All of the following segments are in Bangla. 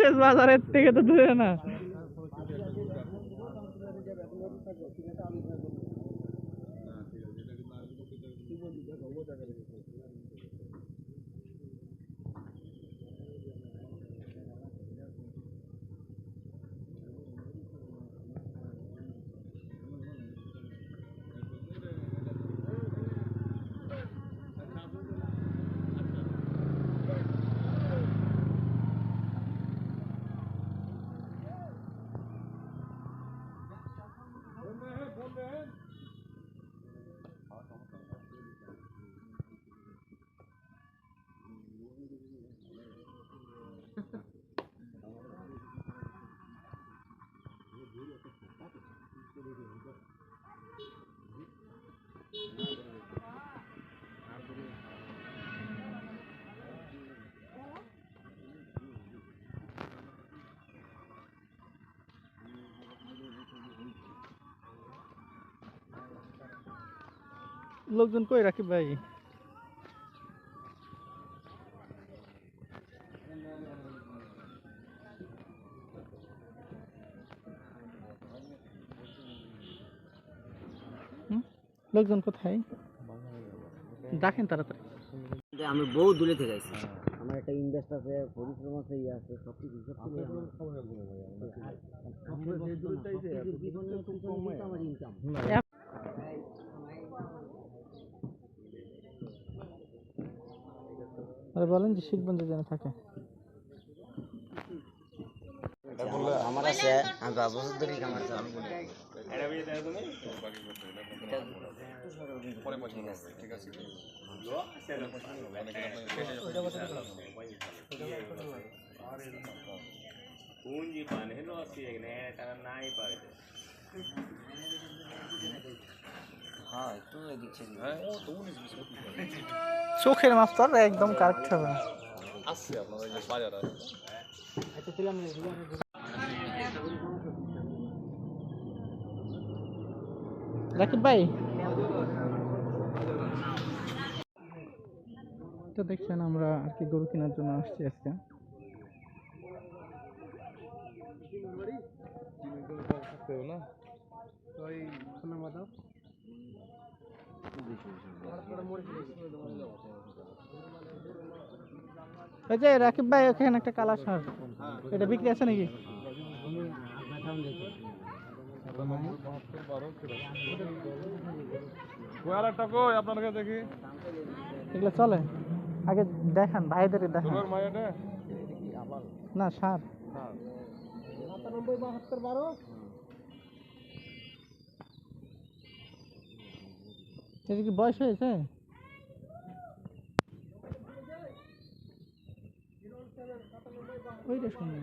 শেষ বাজারের থেকে তো লোকজন কই রাখি ভাই? লোকজন কোথায়? দেখেন তাড়াতাড়ি। আমি বহু দূরে থেকে আইছি। আমার একটা ইনভেস্ট আছে পরিশ্রম আছে ইয়ে আছে সব কিছু সব কিছু আমার। ইনকাম আরে বলেন যে শিখবন্ধু যেন থাকে। আমার আছে আমি বছর ধরে আমার পরে পছন্দ হবে ঠিক আছে பூஞ்சி பானு லோசி நேரத்தில் நாய் பாருது চোখের মাস্টার একদম কারেক্ট হবে না। আসছে আপনাদের যে বাজার আছে আচ্ছা ছিলাম রাকিব ভাই তো দেখছেন আমরা আর কি গরু কেনার জন্য আসছি আজকে। যে রাকিব ভাই, ওখানে একটা কালা সার। এটা বিক্রি আছে নাকি? কই আপনাকে দেখি। এগুলো চলে। আগে দেখান ভাইদের দেখান। না সার। এটা কি বয়স হয়েছে? ওইটা শুনুন।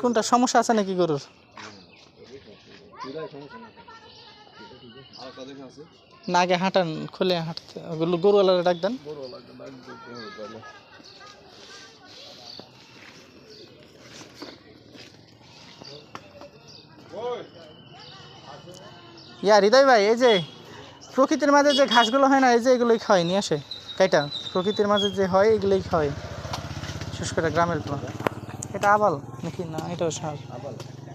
কোনটা সমস্যা আছে নাকি গরুর? না আগে হাঁটান, খুলে হাঁটতে। ওগুলো গরুওয়ালারা ডাক দেন। ইয়া, হৃদয় ভাই, এই যে। প্রকৃতির মাঝে যে ঘাসগুলো হয় না এই যে এগুলোই খাওয়াই নিয়ে আসে। কাইটা প্রকৃতির মাঝে যে হয় এগুলোই খাওয়াই। বিশেষ করে গ্রামের পর এটা আবাল নাকি না? এটাও সার।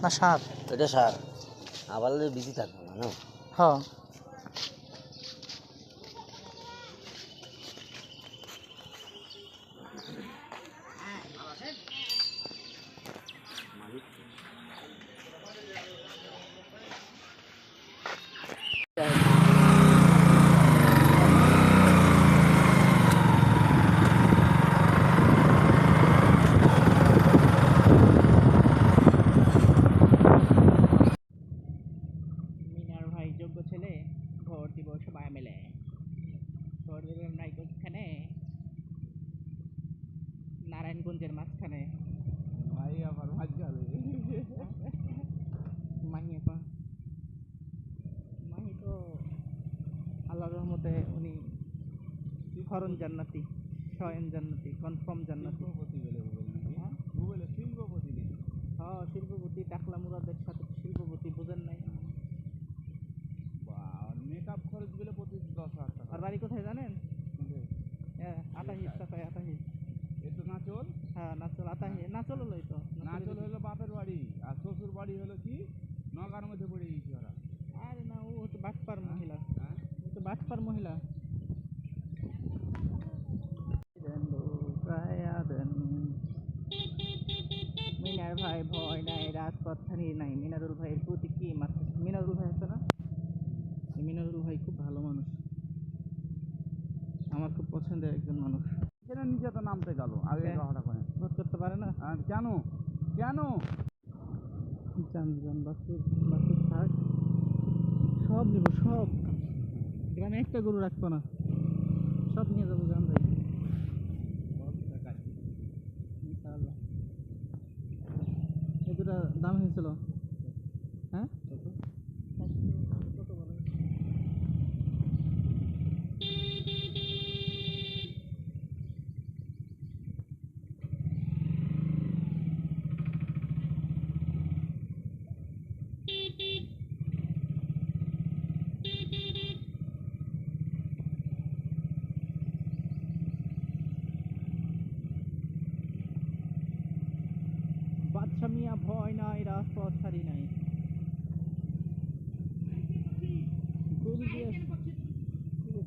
না সার। এটা সার। আবাল বিজি থাকবে না হ্যাঁ নারায়ণগঞ্জের মাঝখানে। ভাই যাবে মাহি আপা মাহি তো আল্লাহর রহমতে উনি হরণ জান্নাতি শয়ন জান্নাতি কনফার্ম জান্নাতি। শিল্পপতি বলে গুগল হ্যাঁ? শিল্পপতি হ্যাঁ শিল্পপতি টাকলা মুরাদের সাথে শিল্পপতি বোঝেন নাই। আর মেকআপ খরচ গেলে প্রতি দশ হাজার টাকা। আর বাড়ি কোথায় জানেন? হ্যাঁ সাফাই আতাহি এ তো নাচল হ্যাঁ নাচল আতাহি নাচল হলোই তো নাচল হলো বাপের বাড়ি আর শ্বশুর বাড়ি হলো কি? নগার মধ্যে পড়ে গেছি ওরা। আরে না ও তো বাটপার মহিলা। হ্যাঁ? ও তো বাটপার মহিলা। মিনার ভাই ভয় নাই রাজপথ থানিয়ে নাই। মিনারুল ভাইয়ের প্রতি কি মারতেছে মিনারুল ভাই আছে না? মিনারুল ভাই খুব ভালো মানুষ। আমার খুব পছন্দের একজন মানুষ। এখানে নিজে তো নামতে গেল? আগে হ্যাঁ। কথাটা করে ভোট করতে পারে না আর কেন? কেন? জান বাসুর বাসুর থাক। সব নেব, সব। গ্রামে একটা গরু রাখব না। সব নিয়ে যাব জান ভাই এই দুটা দাম হয়েছিল। বাদশা মিয়া ভয় নাই রাজপথ ছাড়ি নাই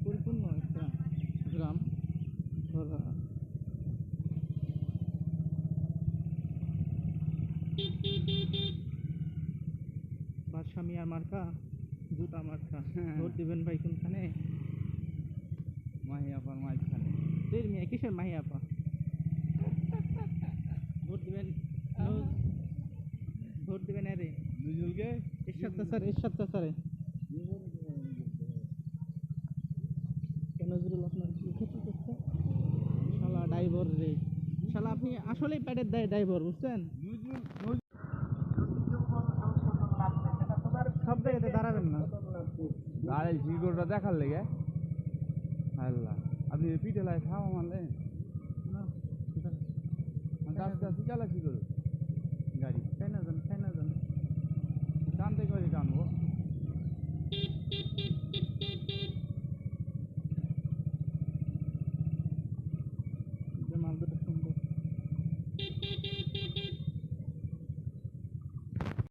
পরিপূর্ণ একটা গ্রাম। বাদশা মিয়ার মার্কা জুতা মার্কা হ্যাঁ। ভোট দিবেন ভাই কোনখানে মাহি আপার মাঝখানে মিয়া কিসের মাহি আপা ভোট দিবেন ভোট দিবেন আরে নজরুলকে? এরশাদ চাচারে এরশাদ চাচারে নজরুল আপনার কি ক্ষতি করছে? শালা ড্রাইভার রে। শালা আপনি আসলেই প্যাডের দেয় ড্রাইভার বুঝছেন? সব জায়গাতে দাঁড়াবেন না। দাঁড়াই শিলগড়টা দেখার লেগে। আল্লাহ আপনি পিঠে লাই খাওয়া মারলে না কাজ কাজ